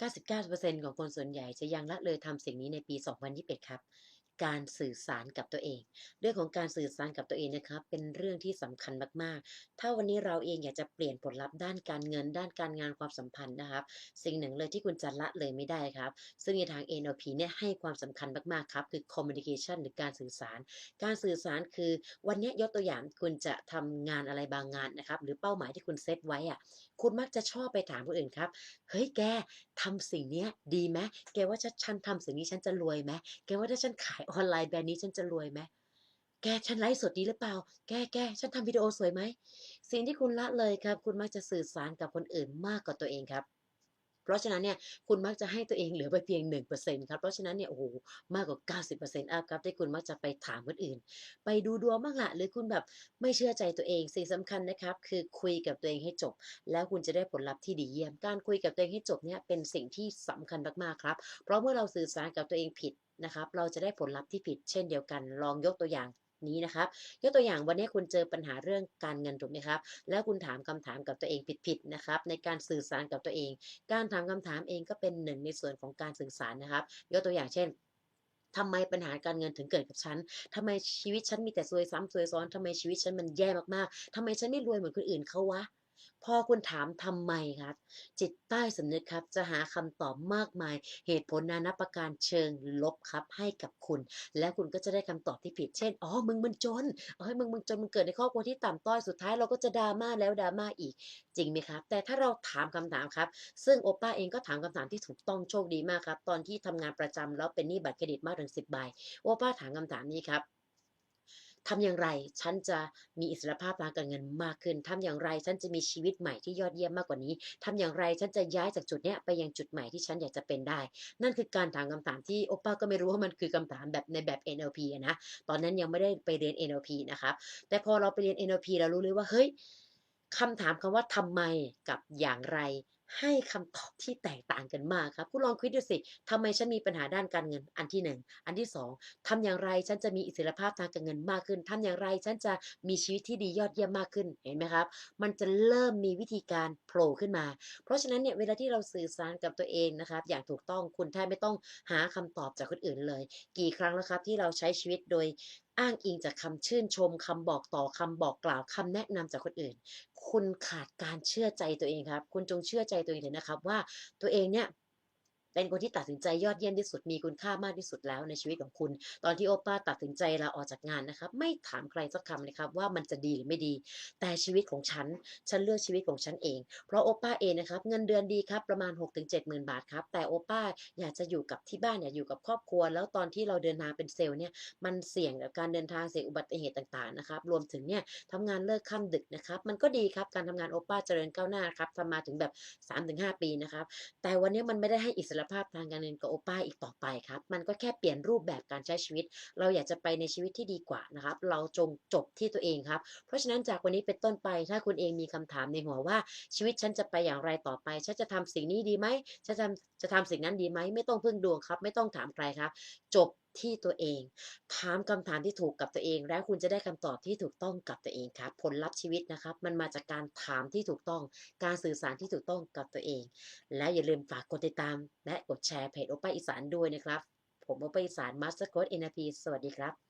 99%ของคนส่วนใหญ่จะยังละเลยทำสิ่งนี้ในปี 2021 ครับ การสื่อสารกับตัวเอง เรื่องของการสื่อสารกับตัวเองนะครับเป็นเรื่องที่สำคัญมากๆ ถ้าวันนี้เราเองอยากจะเปลี่ยนผลลัพธ์ด้านการเงิน ด้านการงานความสัมพันธ์นะครับ สิ่งหนึ่งเลยที่คุณจะละเลยไม่ได้ครับ ซึ่งในทาง NLP เนี่ยให้ความสำคัญมากๆครับคือ communication หรือการสื่อสาร การสื่อสารคือวันนี้ยกตัวอย่างคุณจะทำงานอะไรบางงานนะครับหรือเป้าหมายที่คุณเซตไว้อะคุณมักจะชอบไปถามคนอื่นครับ"เฮ้ยแกทำสิ่งนี้ดีไหม?แกว่าถ้าฉันทำสิ่งนี้ฉันจะรวยไหม?แกว่าถ้าฉันขายออนไลน์แบรนด์นี้ฉันจะรวยไหม?แกฉันไลฟ์สดดีหรือเปล่า?แกแกฉันทำวิดีโอสวยไหม?"สิ่งที่คุณละเลยครับ คุณมักจะสื่อสารกับคนอื่นมากกว่าตัวเองครับ เพราะฉะนั้นเนี่ยคุณมักจะให้ตัวเองเหลือไปเพียง 1%ครับ เพราะฉะนั้นเนี่ยโอ้โฮมากกว่า 90%อัปครับที่คุณมักจะไปถามคนอื่น ไปดูดวงบ้างละหรือคุณแบบไม่เชื่อใจตัวเอง สิ่งสำคัญนะครับ คือคุยกับตัวเองให้จบ แล้วคุณจะได้ผลลัพธ์ที่ดีเยี่ยม การคุยกับตัวเองให้จบเนี่ยเป็นสิ่งที่สำคัญมากๆครับ เพราะเมื่อเราสื่อสารกับตัวเองผิด นะครับ เราจะได้ผลลัพธ์ที่ผิดเช่นเดียวกัน ลองยกตัวอย่างนี้นะครับ ยกตัวอย่างวันนี้คุณเจอปัญหาเรื่องการเงินถูกไหมครับ แล้วคุณถามคำถามกับตัวเองผิดๆนะครับ ในการสื่อสารกับตัวเอง การถามคำถามเองก็เป็นหนึ่งในส่วนของการสื่อสารนะครับ ยกตัวอย่างเช่น"ทำไมปัญหาการเงินถึงเกิดกับฉัน?ทำไมชีวิตฉันมีแต่ซวยซ้ำซวยซ้อน?ทำไมชีวิตฉันมันแย่มากๆ?ทำไมฉันไม่รวยเหมือนคนอื่นเขาวะ?" พอคุณถามทำไมครับ จิตใต้สำนึกครับ จะหาคำตอบมากมาย เหตุผลนานับประการเชิงลบครับให้กับคุณ แล้วคุณก็จะได้คำตอบที่ผิด เช่น"อ๋อ มึงมันจนเฮ้ยมึงมันจนมึงเกิดในครอบครัวที่ต่ำต้อย สุดท้ายเราก็จะ drama แล้ว drama อีก"จริงไหมครับ แต่ถ้าเราถามคำถามครับ ซึ่งโอป้าเองก็ถามคำถามที่ถูกต้องโชคดีมากครับ ตอนที่ทำงานประจำแล้วเป็นหนี้บัตรเครดิตมากถึง10ใบ โอป้าถามคำถามนี้ครับ" ทำอย่างไรฉันจะมีอิสรภาพทางการเงินมากขึ้น?ทำอย่างไรฉันจะมีชีวิตใหม่ที่ยอดเยี่ยมมากกว่านี้?ทำอย่างไรฉันจะย้ายจากจุดเนี้ยไปยังจุดใหม่ที่ฉันอยากจะเป็นได้?"นั่นคือการถามคำถามที่โอป้าก็ไม่รู้ว่ามันคือคำถามแบบในแบบ NLP นะตอนนั้นยังไม่ได้ไปเรียน NLP นะครับแต่พอเราไปเรียน NLP เรารู้เลยว่าเฮ้ยคำถามคำว่าทำไมกับอย่างไร ให้คำตอบที่แตกต่างกันมากครับคุณลองคิดดูสิทำไมฉันมีปัญหาด้านการเงินอันที่1อันที่2ทำอย่างไรฉันจะมีอิสรภาพทางการเงินมากขึ้นทำอย่างไรฉันจะมีชีวิตที่ดียอดเยี่ยมมากขึ้นเห็นไหมครับ มันจะเริ่มมีวิธีการโผล่ขึ้นมา เพราะฉะนั้นเนี่ยเวลาที่เราสื่อสารกับตัวเองนะครับ อย่างถูกต้องคุณแทบไม่ต้องหาคำตอบจากคนอื่นเลย กี่ครั้งแล้วครับที่เราใช้ชีวิตโดยอ้างอิงจากคำชื่นชมคำบอกต่อคำบอกกล่าวคำแนะนำจากคนอื่น คุณขาดการเชื่อใจตัวเองครับ คุณจงเชื่อใจตัวเองเถอะนะครับว่าตัวเองเนี่ย เป็นคนที่ตัดสินใจยอดเยี่ยมที่สุดมีคุณค่ามากที่สุดแล้วในชีวิตของคุณ ตอนที่โอป้าตัดสินใจลาออกจากงานนะครับไม่ถามใครสักคำเลยครับว่ามันจะดีหรือไม่ดี แต่ชีวิตของฉัน ฉันเลือกชีวิตของฉันเอง เพราะโอป้าเองนะครับเงินเดือนดีครับประมาณ 6-70,000 บาทครับ แต่โอป้าอยากจะอยู่กับที่บ้านอยากอยู่กับครอบครัว แล้วตอนที่เราเดินทางเป็นเซลล์เนี่ยมันเสี่ยงกับการเดินทางเสี่ยงอุบัติเหตุต่างๆนะครับรวมถึงเนี่ยทำงานเลิกค่ำดึกนะครับมันก็ดีครับการทำงานโอป้าเจริญก้าวหน้าครับทำมาถึงแบบ 3-5 ปีนะครับแต่วันนี้มันไม่ได้ให้อิสรภาพทางการเงินกับโอป้าอีกต่อไปครับ มันก็แค่เปลี่ยนรูปแบบการใช้ชีวิต เราอยากจะไปในชีวิตที่ดีกว่านะครับ เราจงจบที่ตัวเองครับ เพราะฉะนั้นจากวันนี้เป็นต้นไป ถ้าคุณเองมีคำถามในหัวว่าชีวิตฉันจะไปอย่างไรต่อไป ฉันจะทำสิ่งนี้ดีไหมฉันจะจะทำสิ่งนั้นดีไหม ไม่ต้องพึ่งดวงครับ ไม่ต้องถามใครครับ จบ ที่ตัวเอง ถามคำถามที่ถูกกับตัวเอง แล้วคุณจะได้คำตอบที่ถูกต้องกับตัวเองครับ ผลลัพธ์ชีวิตนะครับ มันมาจากการถามที่ถูกต้อง การสื่อสารที่ถูกต้องกับตัวเอง และอย่าลืมฝากกดติดตาม และกดแชร์เพจโอป้าอีสานด้วยนะครับ ผมโอป้าอีสานมาสเตอร์โค้ช NLP สวัสดีครับ